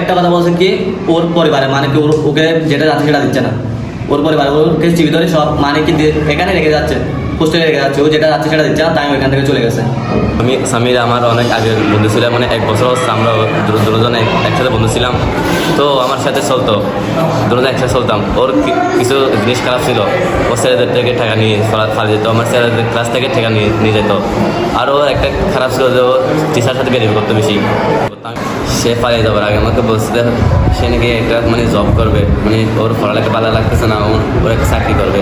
একটা কথা বলছে কি, ওর পরিবারে মানে কি ওর ওকে যেটা যাচ্ছে সেটা দিচ্ছে না। ওর পরিবারে ওকে চিবি ধরে সব মানে কি এখানে রেখে যাচ্ছে। হোস্টেলে রেখে যাচ্ছে ও যেটা যাচ্ছে সেটা দিচ্ছে না তাই থেকে চলে গেছে। আমি সামির, আমার অনেক আগের বন্ধু ছিলাম মানে এক বছর আমরা দুজন একসাথে বন্ধু ছিলাম। তো আমার সাথে চলতো, দুজন একসাথে চলতাম। ওর কিছু জিনিস খারাপ ছিল, ও ছেলেদের থেকে টাকা নিয়ে ফালা যেত আমার ছেলেদের ক্লাস থেকে টাকা নিয়ে নিয়ে যেত। আর ওর একটা খারাপ ছিল যে ও টিচার সাথে বেরিয়ে করতো বেশি। সে পালিয়ে যাবার আগে আমাকে বলছে, সে নাকি একটা মানে জব করবে। মানে ওর পড়ালেখা ভালো লাগতেছে না ওর একটা চাকরি করবে।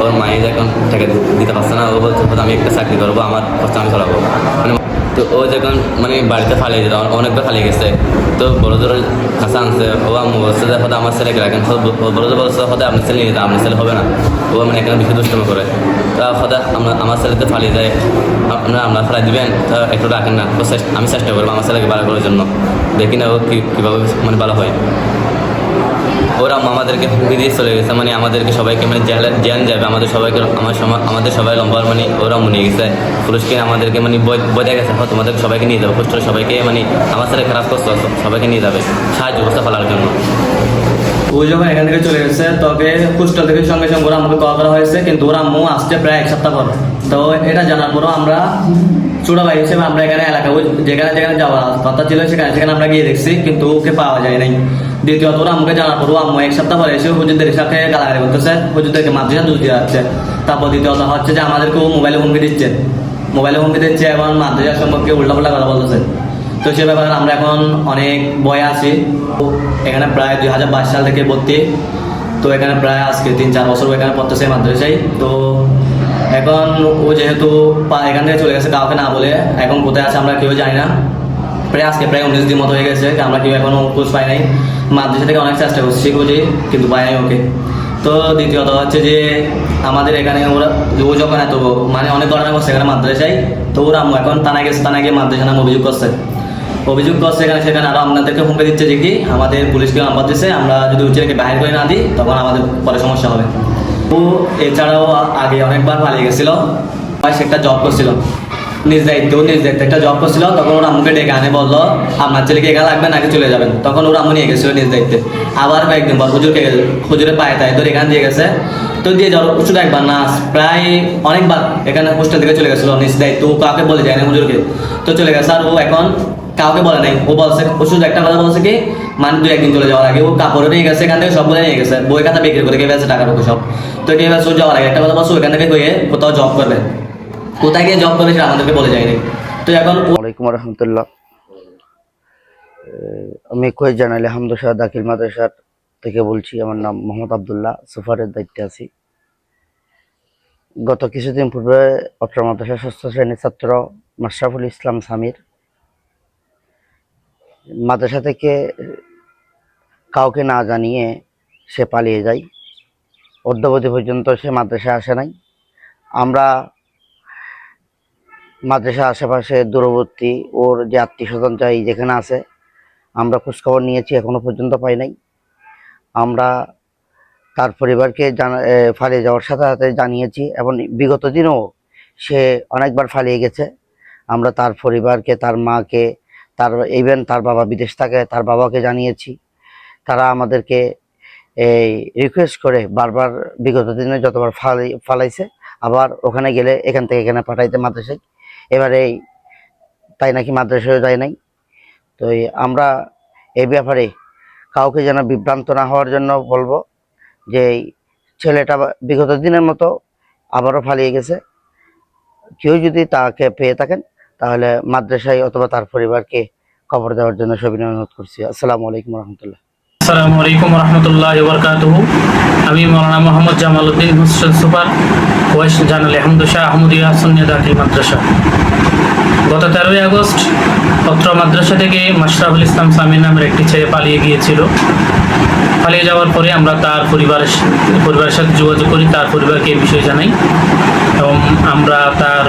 ওর মায়ের এখন টাকা দিতে পারছে না ও বলছে "হয়তো আমি একটা চাকরি করব, আমার খরচা আমি চালাবো। মানে তো ও যখন মানে বাড়িতে ফালিয়ে যেত অনেকবার ফালিয়ে গেছে। তো বড় জোর কাছে আনছে, ও আম্মু বলছে যে হয়তো আমার ছেলেকে রাখেন। বড় জোর বলছে হয়তো আপনার ছেলে নিয়ে আপনার ছেলে হবে না। ও মানে এখানে বেশি দুষ্টমি করে। তো হয়তো আমরা, আমার ছেলেতে ফালিয়ে যায় আপনারা আমরা ফালাই দিবেন, তা একটু রাখেন না। আমি চেষ্টা করব আমার ছেলেকে ভালো করার জন্য। দেখি না ও কী, কীভাবে মানে ভালো হয়। ওরা আমাদেরকে হুমকি দিয়ে চলে গেছে। মানে আমাদেরকে সবাইকে মানে জেলে, জেল যাবে। আমাদের সবাইকে, আমার সময় আমাদের সবাই লম্বার মানে ওরা মনে গেছে। পুরুষকে আমাদেরকে মানে বোঝা গেছে। হ্যাঁ তোমাদের সবাইকে নিয়ে যাবে। হোস্টেল সবাইকে মানে আমার সাথে খারাপ করতে সবাইকে নিয়ে যাবে। সাহায্য ব্যবস্থা ফেলার জন্য। ও যখন এখান থেকে চলে গেছে, তবে হোস্টেল থেকে সঙ্গে সঙ্গে ওরা আমাকে কল করা হয়েছে। কিন্তু ওরা আম্মু আসছে প্রায় এক সপ্তাহ পর। তো এটা জানার পরও আমরা ছোট ভাই হিসেবে আমরা এখানে এলাকা, ওই যেখানে যেখানে যাওয়ার কথা ছিল সেখানে সেখানে আমরা গিয়ে দেখছি। কিন্তু ওকে পাওয়া যায় নাই। দ্বিতীয়ত ওরা আমাকে জানার পরও আম্মু এক সপ্তাহ পরে এসে হুজুরদের সাথে গালাগালি করতেছে হুজুরদেরকে মাদ্রাসা দূর দিয়ে যাচ্ছে তারপর দ্বিতীয়ত হচ্ছে যে আমাদেরকে ও মোবাইলে হুমকি দিচ্ছে। মোবাইলে হুমকি দিচ্ছে এবং মাদ্রাসা সম্পর্কে উল্টাপাল্টা কথা বলতেছে। তো সে ব্যাপারে আমরা এখন অনেক ভয়ে আছি। এখানে প্রায় দুই হাজার বাইশ সাল থেকে ভর্তি। তো এখানে প্রায় আজকে তিন চার বছর এখানে পড়তেছে মাদ্রাসায়। তো এখন ও যেহেতু এখান থেকে চলে গেছে, কাউকে না বলে এখন কোথায় আছে আমরা কেউ জানি না। প্রায় আজকে প্রায় উনিশ দিন মতো হয়ে গেছে আমরা কেউ এখনও খোঁজ পাই নাই। মাদ্রাসা থেকে অনেক চেষ্টা করছি খুঁজে কিন্তু পাই নাই ওকে। তো দ্বিতীয়ত হচ্ছে যে, আমাদের এখানে ওরা, ও যখন এত মানে অনেক ঘটনা করছে এখানে মাদ্রাসায়, তো ওরা এখন থানায় গেছে, থানায় গিয়ে মাদ্রাসা নাম অভিযোগ করছে। অভিযোগ করছে এখানে, সেখানে আরও আপনাদেরকে হুমকি দিচ্ছে যে কি, আমাদের পুলিশকে নাম্বার দিচ্ছে আমরা যদি উচ্চকে বাহির করে না দিই, তখন আমাদের পরে সমস্যা হবে। ও এছাড়াও আগে অনেকবার পালিয়ে গেছিল সে একটা জব করছিল। নিজ দায়িত্ব নিজ দায়িত্ব। একটা জব করছিল, তখন ওরা আম্মুকে ডেকে আনে, বলল আপনার ছেলেকে একা লাগবে নাকি চলে যাবেন? তখন ওরা আম্মু নিয়ে গেছিল নিজ দায়িত্বে। আবার কয়েকদিন পর হুজুরকে হুজুরে পায়ে তাই তোর এখানে দিয়ে গেছে। তো দিয়ে যাওয়ার শুধু একবার না প্রায় অনেকবার এখানে হোস্টেল থেকে চলে গেছিল নিজ দায়িত্ব। ও কাউকে বলে যায় না হুজুরকে। তো চলে গেছে আর ও এখন কাউকে বলে নাই। ও বলছে, ও শুধু একটা কথা বলছে কি মানে দুই একদিন চলে যাওয়ার আগে ও কাপড়ে নিয়ে গেছে, এখান থেকে সব বলে নিয়ে গেছে। বই খাতা বিক্রি করে গিয়ে গেছে টাকা ঢুকে সব। তো গিয়ে ও যাওয়ার আগে একটা কথা বলছে, ও এখান থেকে হয়ে কোথাও জব করবে। কোথায় গিয়ে জব করবে সেটা আমাদেরকে বলে যায়নি। তো এখন ওয়ালাইকুম রহমতুল্লাহ আমি কোয়েত জানালি হামদোশাহ দাখিল মাদ্রাসার থেকে বলছি, আমার নাম মোহাম্মদ আবদুল্লাহ সুফারের দায়িত্বে আছি। গত কিছুদিন পূর্বে অত্র মাদ্রাসা ষষ্ঠ শ্রেণির ছাত্র মাশরাফুল ইসলাম সামির মাদ্রাসা থেকে কাউকে না জানিয়ে সে পালিয়ে যায়। অদ্যাবধি পর্যন্ত সে মাদ্রাসায় আসে নাই। আমরা মাদ্রাসা আশেপাশে দূরবর্তী ওর যে আত্মীয় স্বজন চাই যেখানে আছে, আমরা খোঁজখবর নিয়েছি, এখনও পর্যন্ত পাই নাই। আমরা তার পরিবারকে জানা ফালিয়ে যাওয়ার সাথে সাথে জানিয়েছি এবং বিগত দিনেও সে অনেকবার ফালিয়ে গেছে। আমরা তার পরিবারকে, তার মাকে, তার ইভেন তার বাবা বিদেশ থাকে, তার বাবাকে জানিয়েছি। তারা আমাদেরকে এই রিকোয়েস্ট করে বারবার বিগত দিনে যতবার ফালাই ফালাইছে, আবার ওখানে গেলে এখান থেকে এখানে পাঠাইতে মাদ্রাসায়। এবারে তাই নাকি মাদ্রাসায় যায় নাই। তো আমরা এই ব্যাপারে কাউকে যেন বিভ্রান্ত না হওয়ার জন্য বলব যে ছেলেটা বিগত দিনের মতো আবারও পালিয়ে গেছে। কেউ যদি তাকে পেয়ে থাকেন, তাহলে মাদ্রাসায় অথবা তার পরিবারকে খবর দেওয়ার জন্য সবিনয় অনুরোধ করছি। আসসালামু আলাইকুম রহমতুল্লাহ। আসসালামু আলাইকুম রহমতুল্লাহ বরকাতুহ। আমি মৌলানা মোহাম্মদ জামাল উদ্দিন হোস্টেল সুপার ওয়েস জানাল আহমদুশাহ আহমদিয়া সুন্নিয়া দাখিল মাদ্রাসা। গত তেরোই আগস্ট পত্র মাদ্রাসা থেকে মাশরাফুল ইসলাম সামির নামের একটি ছেলে পালিয়ে গিয়েছিল। পালিয়ে যাওয়ার পরে আমরা তার পরিবারের পরিবারের সাথে যোগাযোগ করি, তার পরিবারকে এই বিষয়ে জানাই। এবং আমরা তার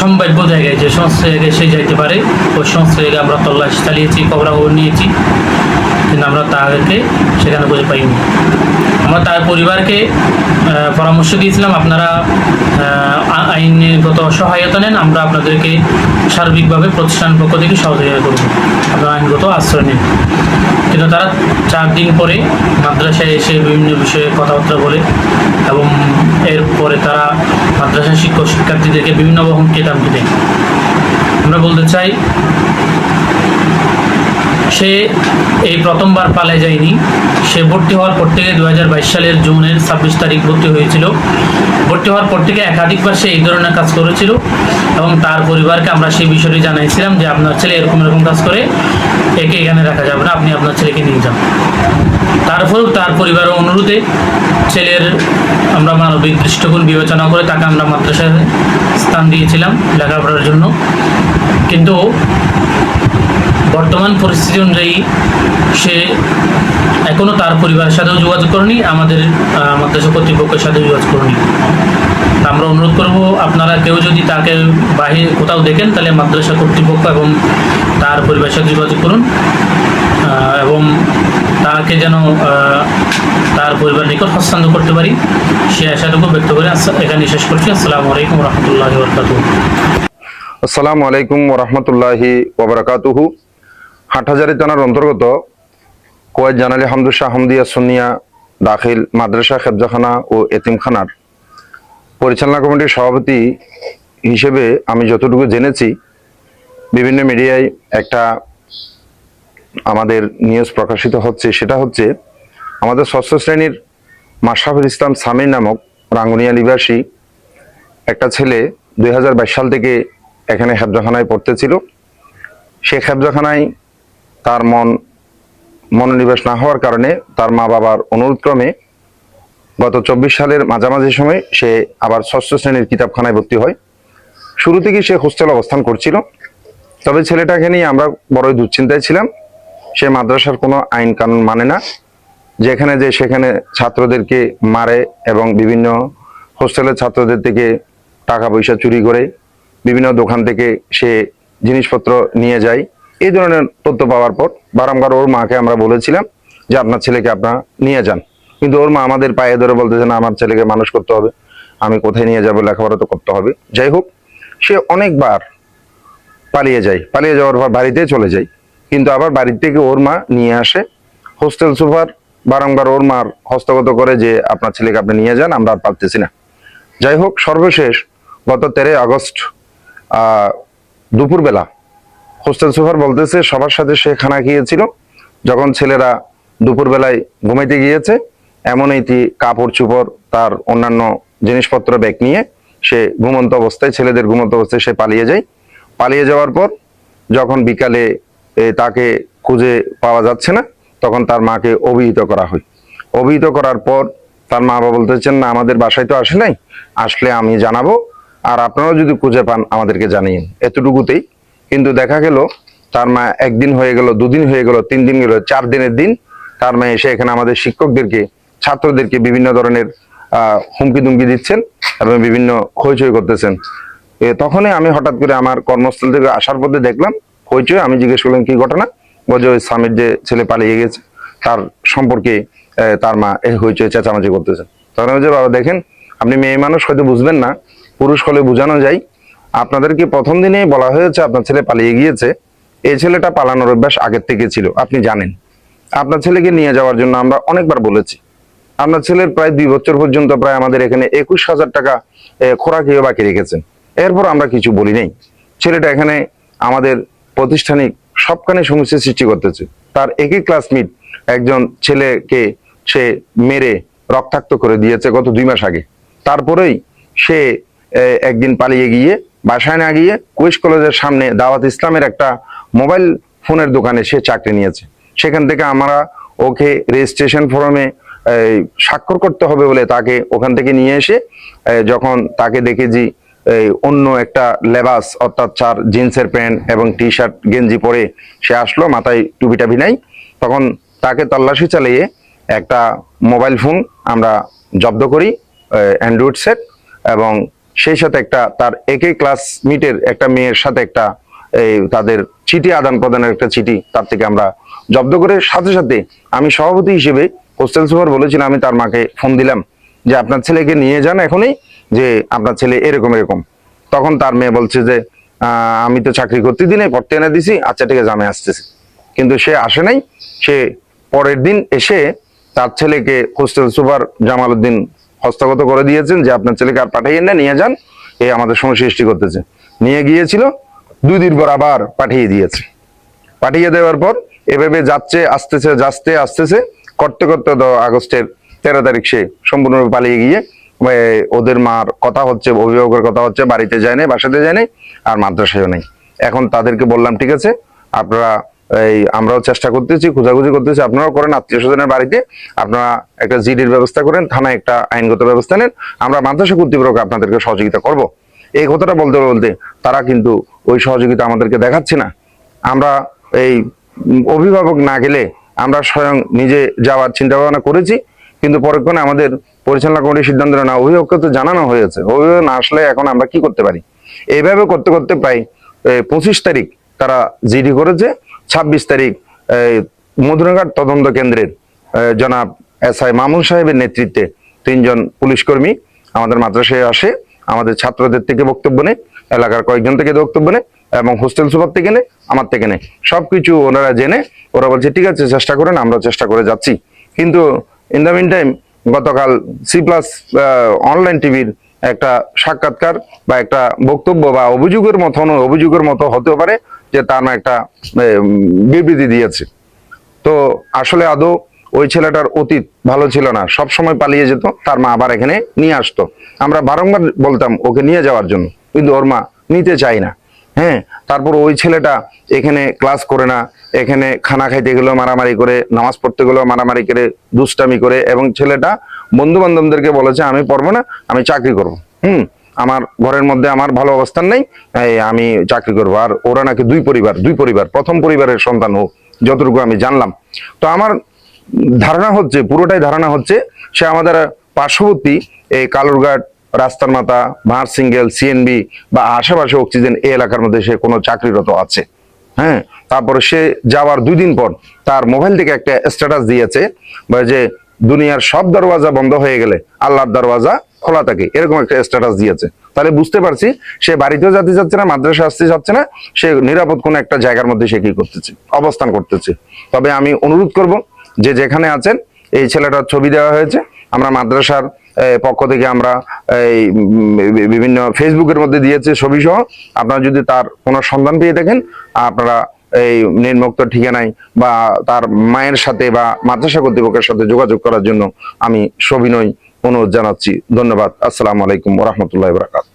সম্ভাব্য জায়গায় যে সমস্ত জায়গায় সে যাইতে পারে, ওই সমস্ত জায়গায় আমরা তল্লাশি চালিয়েছি খবরাখবর নিয়েছি, কিন্তু আমরা তাদেরকে সেখানে খুঁজে পাইনি। আমরা তার পরিবারকে পরামর্শ দিয়েছিলাম, আপনারা আইনগত সহায়তা নেন, আমরা আপনাদেরকে সার্বিকভাবে প্রতিষ্ঠান পক্ষ থেকে সহযোগিতা করব। আপনারা আইনগত আশ্রয় নেন। কিন্তু তারা চার দিন পরে মাদ্রাসায় এসে বিভিন্ন বিষয়ে কথাবার্তা বলে এবং এরপরে তারা মাদ্রাসায় শিক্ষক শিক্ষার্থীদেরকে বিভিন্ন রকম দামকি দেয় আমরা বলতে চাই সে এই প্রথমবার পালায় যায়নি। সে ভর্তি হওয়ার পর থেকে দু হাজার বাইশ সালের জুনের ছাব্বিশ তারিখ ভর্তি হয়েছিল। ভর্তি হওয়ার পর থেকে একাধিকবার সে এই ধরনের কাজ করেছিল এবং তার পরিবারকে আমরা সেই বিষয়টি জানাইছিলাম যে আপনার ছেলে এরকম এরকম কাজ করে, একে এখানে রাখা যাবে না, আপনি আপনার ছেলেকে নিয়ে যান। তারপরেও তার পরিবারের অনুরোধে ছেলের আমরা মানবিক দৃষ্টিকোণ বিবেচনা করে তাকে আমরা মাদ্রাসায় স্থান দিয়েছিলাম লেখাপড়ার জন্য। কিন্তু বর্তমান পরিস্থিতি অনুযায়ী সে এখনও তার পরিবারের সাথেও যোগাযোগ করেনি, আমাদের মাদ্রাসা কর্তৃপক্ষের সাথেও যোগাযোগ করেনি। আমরা অনুরোধ করব, আপনারা কেউ যদি তাকে বাহির কোথাও দেখেন, তাহলে মাদ্রাসা কর্তৃপক্ষ এবং তার পরিবারের সাথে যোগাযোগ করুন এবং তাকে যেন তার পরিবার নিকট হস্তান্তর করতে পারি। সে আশাটুকু ব্যক্ত করে এখানে শেষ করছি। আসসালামু আলাইকুম রহমতুল্লাহ আসসালামু আলাইকুম ওরহমতুল্লাহি ওবরাকাতুহু হাটহাজারি থানার অন্তর্গত কোয়েত জানালি হামদু শাহ হামদিয়া সুনিয়া দাখিল মাদ্রাসা খেবজাখানা ও এতিমখানার পরিচালনা কমিটির সভাপতি হিসেবে আমি যতটুকু জেনেছি, বিভিন্ন মিডিয়ায় একটা আমাদের নিউজ প্রকাশিত হচ্ছে, সেটা হচ্ছে আমাদের ষষ্ঠ শ্রেণির মাশরাফুল ইসলাম সামির নামক রাঙ্গুনিয়া নিবাসী একটা ছেলে দু হাজার বাইশ সাল থেকে এখানে হেফজাখানায় পড়তেছিল। সে হেফজাখানায় তার মন মনোনিবেশ না হওয়ার কারণে তার মা বাবার অনুরোধক্রমে গত চব্বিশ সালের মাঝামাঝি সময় সে আবার ষষ্ঠ শ্রেণির কিতাবখানায় ভর্তি হয়। শুরু থেকেই সে হোস্টেল অবস্থান করছিল। তবে ছেলেটাকে নিয়ে আমরা বড়ই দুশ্চিন্তায় ছিলাম। সে মাদ্রাসার কোনো আইন কানুন মানে না। যেখানে যে সেখানে ছাত্রদেরকে মারে এবং বিভিন্ন হোস্টেলের ছাত্রদের থেকে টাকা পয়সা চুরি করে বিভিন্ন দোকান থেকে সে জিনিসপত্র নিয়ে যায়। এই ধরনের তথ্য পাওয়ার পর বারংবার ওর মাকে আমরা বলেছিলাম যে আপনার ছেলেকে আপনারা নিয়ে যান। কিন্তু ওর মা আমাদের পায়ে ধরে বলতেছে, না, আমার ছেলেকে মানুষ করতে হবে। আমি কোথায় নিয়ে যাব? লেখাপড়া তো করতে হবে। যাই হোক, সে অনেকবার পালিয়ে যায়। পালিয়ে যাওয়ার পর বাড়িতে চলে যায়। কিন্তু আবার বাড়ির থেকে ওর মা নিয়ে আসে। হোস্টেল সুপার বারংবার ওর মার হস্তগত করে যে, আপনার ছেলেকে আপনি নিয়ে যান, আমরা আর পারতেছি না। যাই হোক, সর্বশেষ গত তেরোই আগস্ট দুপুরবেলা হোস্টেল সুপার বলতেছে, সবার সাথে সে খানা খেয়েছিল। যখন ছেলেরা দুপুরবেলায় ঘুমাইতে গিয়েছে এমন একটি কাপড় চুপড় তার অন্যান্য জিনিসপত্র, ব্যাগ নিয়ে সে ঘুমন্ত অবস্থায়, ছেলেদের ঘুমন্ত অবস্থায় সে পালিয়ে যায়। পালিয়ে যাওয়ার পর যখন বিকালে তাকে খুঁজে পাওয়া যাচ্ছে না, তখন তার মাকে অভিহিত করা হয়। অভিহিত করার পর তার মা বাবা বলতেছেন, না, আমাদের বাসায় তো আসে নাই, আসলে আমি জানাব, আর আপনারাও যদি খুঁজে পান, আমাদেরকে জানিয়ে এতটুকুতেই কিন্তু দেখা গেল, তার মা একদিন হয়ে গেল, দুদিন হয়ে গেল তিন দিন গেল চার দিনের দিন তার মা এসে এখানে আমাদের শিক্ষকদেরকে, ছাত্রদেরকে বিভিন্ন ধরনের হুমকি দুমকি দিচ্ছেন এবং বিভিন্ন হইচই করতেছেন। তখনই আমি হঠাৎ করে আমার কর্মস্থল থেকে আসার পথে দেখলাম, হইচই, আমি জিজ্ঞেস করলাম, কি ঘটনা? বলছে, ওই স্বামীর যে ছেলে পালিয়ে গেছে, তার সম্পর্কে তার মা এই হইচই, চেঁচামেচি করতেছেন তখন বাবা, দেখেন, আপনি মেয়ে মানুষ হয়তো বুঝবেন না, পুরুষ হলে বোঝানো যায় আপনাদেরকে প্রথম দিনেই বলা হয়েছে আপনার ছেলে পালিয়ে গিয়েছে। এই ছেলেটা পালানোর অভ্যাস আগের থেকে ছিল আপনি জানেন। আপনার ছেলেকে নিয়ে যাওয়ার জন্য আমরা অনেকবার বলেছি। আপনার ছেলের প্রায় দুই বছর পর্যন্ত প্রায় আমাদের এখানে একুশ হাজার টাকা এ, খোরাকিও বাকি রেখেছেন। এরপর আমরা কিছু বলি নাই। ছেলেটা এখানে আমাদের প্রতিষ্ঠানিক সবখানে সমস্যা সৃষ্টি করতেছে। তার একই ক্লাসমেট একজন ছেলেকে সে মেরে রক্তাক্ত করে দিয়েছে গত দুই মাস আগে। তারপরেই সে একদিন পালিয়ে গিয়ে বাসায় না গিয়ে কুয়েস কলেজের সামনে দাওয়াত ইসলামের একটা মোবাইল ফোনের দোকানে সে চাকরি নিয়েছে। সেখান থেকে আমরা ওকে রেজিস্ট্রেশন ফর্মে স্বাক্ষর করতে হবে বলে তাকে ওখান থেকে নিয়ে এসে যখন তাকে দেখেছি অন্য একটা লেবাস অর্থাৎ চার জিন্সের প্যান্ট এবং টি শার্ট গেঞ্জি পরে সে আসলো, মাথায় টুপি টাপি নাই। তখন তাকে তল্লাশি চালিয়ে একটা মোবাইল ফোন আমরা জব্দ করি অ্যান্ড্রয়েড সেট এবং সেই সাথে একটা তার একই ক্লাস মিটের একটা মেয়ের সাথে একটা, এই তাদের চিঠি আদান প্রদানের একটা চিঠি তার থেকে আমরা জব্দ করে সাথে সাথে আমি সভাপতি হিসেবে হোস্টেল সুপার বলেছিলাম, আমি তার মাকে ফোন দিলাম যে আপনার ছেলেকে নিয়ে যান এখনই, যে আপনার ছেলে এরকম এরকম। তখন তার মেয়ে বলছে যে আমি তো চাকরি করতে দিনে পড়তে এনে দিছি আচ্ছা ঠিক আছে, আমি আসতেছি। কিন্তু সে আসে নাই, সে পরের দিন এসে তার ছেলেকে হোস্টেল সুপার জামাল উদ্দিন হস্তগত করে দিয়েছেন যে আপনার ছেলেকে আর পাঠিয়ে না, নিয়ে যান। এ আমাদের সমস্যা সৃষ্টি করতেছে। নিয়ে গিয়েছিল, দুই দিন পর আবার পাঠিয়ে দিয়েছে। পাঠিয়ে দেওয়ার পর এভাবে যাচ্ছে, আসতেছে যাচ্ছে, আসতেছে। করতে করতে আগস্টের তেরো তারিখ সে সম্পূর্ণরূপে পালিয়ে গিয়ে ওদের মার কথা হচ্ছে, অভিভাবকের কথা হচ্ছে, বাড়িতে যায় নাই, বাসাতে যায় নাই, আর মাদ্রাসায়ও নেই। এখন তাদেরকে বললাম, ঠিক আছে, আপনারা এই আমরাও চেষ্টা করতেছি, খোঁজাখুঁজি করতেছি। আপনারাও করেন, আত্মীয় স্বজনের বাড়িতে। আপনারা একটা জিডির ব্যবস্থা করেন, থানায় একটা আইনগত ব্যবস্থা নেন। আমরা মাদ্রাসা কর্তৃপক্ষ আপনাদেরকে সহযোগিতা করব। এই কথাটা বলতে বলতে তারা কিন্তু ওই সহযোগিতা আমাদেরকে দেখাচ্ছে না। আমরা এই অভিভাবক না গেলে আমরা স্বয়ং নিজে যাওয়ার চিন্তা ভাবনা করেছি, কিন্তু পরক্ষণে আমাদের পরিচালনা কমিটির সিদ্ধান্ত না অভিভাবককে তো জানানো হয়েছে। অভিভাবক না আসলে এখন আমরা কি করতে পারি? এইভাবে করতে করতে প্রায় পঁচিশ তারিখ তারা জিডি করেছে। ছাব্বিশ তারিখ এই, মধুরাঘাট তদন্ত কেন্দ্রের জনাব এস আই মামুন সাহেবের নেতৃত্বে তিনজন পুলিশ কর্মী আমাদের মাদ্রাসায় আসে। আমাদের ছাত্রদের থেকে বক্তব্য নেয় এলাকার কয়েকজন থেকে বক্তব্য নেয় এবং হোস্টেল সুপার থেকে নেয় আমার থেকে নেয়। সব কিছু ওনারা জেনে ওরা বলছে ঠিক আছে চেষ্টা করেন আমরা চেষ্টা করে যাচ্ছি। কিন্তু ইন দ্য মিন টাইম গতকাল সি প্লাস অনলাইন টিভির একটা সাক্ষাৎকার বা একটা বক্তব্য বা অভিযোগের মতো অভিযোগের মতো হতে পারে। যে তার না একটা বিবৃতি দিয়েছে। তো আসলে আদৌ ওই ছেলেটার অতীত ভালো ছিল না। সব সময় পালিয়ে যেত, তার মা আবার এখানে নিয়ে আসতো। আমরা বারংবার বলতাম, ওকে নিয়ে যাওয়ার জন্য। কিন্তু ওর মা নিতে চায় না। হ্যাঁ তারপর ওই ছেলেটা এখানে ক্লাস করে না, এখানে খানা খাইতে গেলেও মারামারি করে, নামাজ পড়তে গেলেও মারামারি করে, দুষ্টামি করে, এবং ছেলেটা বন্ধু বান্ধবদেরকে বলেছে, আমি পড়ব না, আমি চাকরি করব। হুম আমার ঘরের মধ্যে আমার ভালো অবস্থান নেই আমি চাকরি করব। আর ওরা নাকি দুই পরিবার দুই পরিবার, প্রথম পরিবারের সন্তান ও যতটুকু আমি জানলাম। তো আমার ধারণা হচ্ছে, পুরোটাই ধারণা হচ্ছে, সে আমাদের পার্শ্ববর্তী এই কালুরঘাট রাস্তার মাথা ভাঁড় সিঙ্গেল সিএনবি বা আশেপাশে অক্সিজেন এই এলাকার মধ্যে সে কোনো চাকরিরত আছে। হ্যাঁ তারপরে সে যাওয়ার দুই দিন পর তার মোবাইল থেকে একটা স্ট্যাটাস দিয়েছে যে দুনিয়ার সব দরওয়াজা বন্ধ হয়ে গেলে, আল্লাহর দরওয়াজা খোলা থাকে এরকম একটা স্ট্যাটাস দিয়েছে। তাহলে বুঝতে পারছি, সে বাড়িতেও যাতে যাচ্ছে না, মাদ্রাসা আসতে যাচ্ছে না, সে নিরাপদ কোনো একটা জায়গার মধ্যে সে কি করতেছে? অবস্থান করতেছে। তবে আমি অনুরোধ করব, যে যেখানে আছেন, এই ছেলেটার ছবি দেওয়া হয়েছে। আমরা মাদ্রাসার পক্ষ থেকে আমরা, এই বিভিন্ন ফেসবুকের মধ্যে দিয়েছে ছবি সহ আপনারা যদি তার কোনো সন্ধান পেয়ে থাকেন, আপনারা এই নির্মুক্ত ঠিকানায় বা তার মায়ের সাথে বা মাদ্রাসা কর্তৃপক্ষের সাথে যোগাযোগ করার জন্য আমি সবিনয় অনুরোধ জানাচ্ছি। ধন্যবাদ। আসসালামু আলাইকুম রহমতুল্লাহ বরাকাত